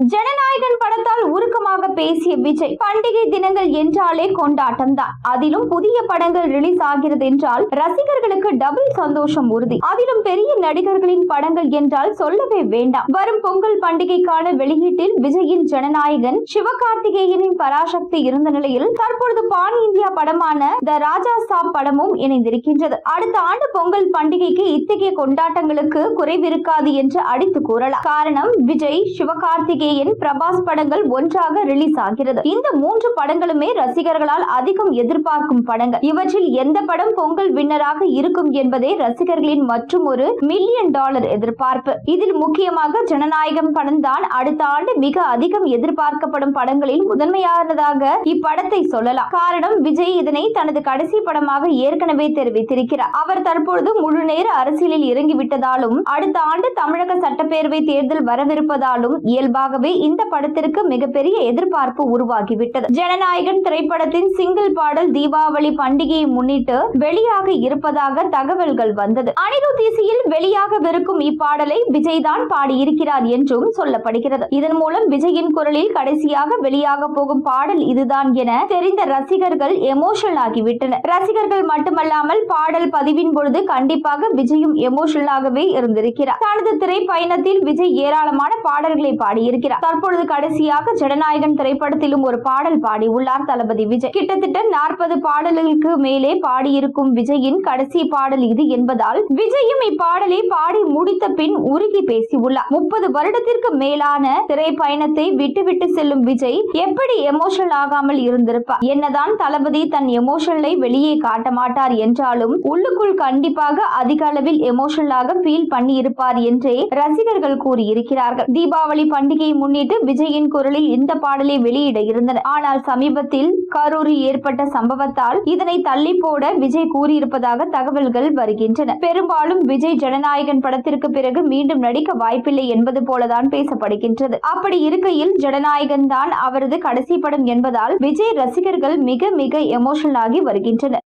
ஜனநாயகன் படத்தால் உருக்கமாக பேசிய விஜய் பண்டிகை தினங்கள் என்றாலே கொண்டாட்டம் தான். அதிலும் புதிய படங்கள் ரிலீஸ் ஆகிறது என்றால் ரசிகர்களுக்கு டபுள் சந்தோஷம் உறுதி. அதிலும் பெரிய நடிகர்களின் படங்கள் என்றால் சொல்லவே வேண்டாம். வரும் பொங்கல் பண்டிகைக்கான வெளியீட்டில் விஜயின் ஜனநாயகன் சிவகார்த்திகேயனின் பராசக்தி இருந்த நிலையில் தற்பொழுது பான் இந்தியா படமான த ராஜா சாப் படமும் இணைந்திருக்கின்றது. அடுத்த ஆண்டு பொங்கல் பண்டிகைக்கு இத்தகைய கொண்டாட்டங்களுக்கு குறைவிருக்காது என்று அடித்து கூறலாம். காரணம் விஜய் சிவகார்த்திகேயன் விஜயின் பிரபாஸ் படங்கள் ஒன்றாக ரிலீஸ் ஆகிறது. இந்த மூன்று படங்களுமே ரசிகர்களால் அதிகம் எதிர்பார்க்கும் படங்கள். இவற்றில் எந்த படம் பொங்கல் வின்னராக இருக்கும் என்பதே ரசிகர்களின் மற்றும் ஒரு மில்லியன் டாலர் எதிர்பார்ப்பு. இதில் முக்கியமாக ஜனநாயகம் படம் தான் அடுத்த ஆண்டு மிக அதிகம் எதிர்பார்க்கப்படும் படங்களில் முதன்மையானதாக இப்படத்தை சொல்லலாம். காரணம் விஜய் இதனை தனது கடைசி படமாக ஏற்கனவே தெரிவித்திருக்கிறார். அவர் தற்பொழுது முழு நேர அரசியலில் இறங்கிவிட்டதாலும் அடுத்த ஆண்டு தமிழக சட்டப்பேரவை தேர்தல் வரவிருப்பதாலும் இயல்பாக இயல்பாகவே இந்த படத்திற்கு மிகப்பெரிய எதிர்பார்ப்பு உருவாகிவிட்டது. ஜனநாயகன் திரைப்படத்தின் சிங்கிள் பாடல் தீபாவளி பண்டிகையை முன்னிட்டு வெளியாக இருப்பதாக தகவல்கள் வந்தது. அனிருத் இசையில் வெளியாகவிருக்கும் இப்பாடலை விஜய் தான் பாடியிருக்கிறார் என்றும் சொல்லப்படுகிறது. இதன் மூலம் விஜயின் குரலில் கடைசியாக வெளியாக போகும் பாடல் இதுதான் என தெரிந்த ரசிகர்கள் எமோஷனல் ஆகிவிட்டனர். ரசிகர்கள் மட்டுமல்லாமல் பாடல் பதிவின் பொழுது கண்டிப்பாக விஜயும் எமோஷனலாகவே இருந்திருக்கிறார். தனது திரைப்பயணத்தில் விஜய் ஏராளமான பாடல்களை பாடியிருக்கிறார். தற்பொழுது கடைசியாக ஜனநாயகன் திரைப்படத்திலும் ஒரு பாடல் பாடி உள்ளார் தளபதி விஜய். கிட்டத்தட்ட நாற்பது பாடல்களுக்கு மேலே பாடியிருக்கும் விஜயின் கடைசி பாடல் இது என்பதால் விஜயும் இப்பாடலை பாடி முடித்த பின் உருகி பேசியுள்ளார். முப்பது வருடத்திற்கு மேலான திரைப்பயணத்தை விட்டுவிட்டு செல்லும் விஜய் எப்படி எமோஷனல் ஆகாமல் இருந்திருப்பார்? என்னதான் தளபதி தன் எமோஷனலை வெளியே காட்ட மாட்டார் என்றாலும் உள்ளுக்குள் கண்டிப்பாக அதிக அளவில் எமோஷனலாக ஃபீல் பண்ணி இருப்பார் என்றே ரசிகர்கள் கூறியிருக்கிறார்கள். தீபாவளி பண்டிகை பண்டிகையை முன்னிட்டு விஜயின் குரலில் இந்த பாடலை வெளியிட இருந்தனர். ஆனால் சமீபத்தில் கரூரில் ஏற்பட்ட சம்பவத்தால் இதனை தள்ளி போட விஜய் கூறியிருப்பதாக தகவல்கள் வருகின்றன. பெரும்பாலும் விஜய் ஜனநாயகன் படத்திற்கு பிறகு மீண்டும் நடிக்க வாய்ப்பில்லை என்பது போலதான் பேசப்படுகின்றது. அப்படி இருக்கையில் ஜனநாயகன் தான் அவரது கடைசி படம் என்பதால் விஜய் ரசிகர்கள் மிக மிக எமோஷனல் ஆகி வருகின்றனர்.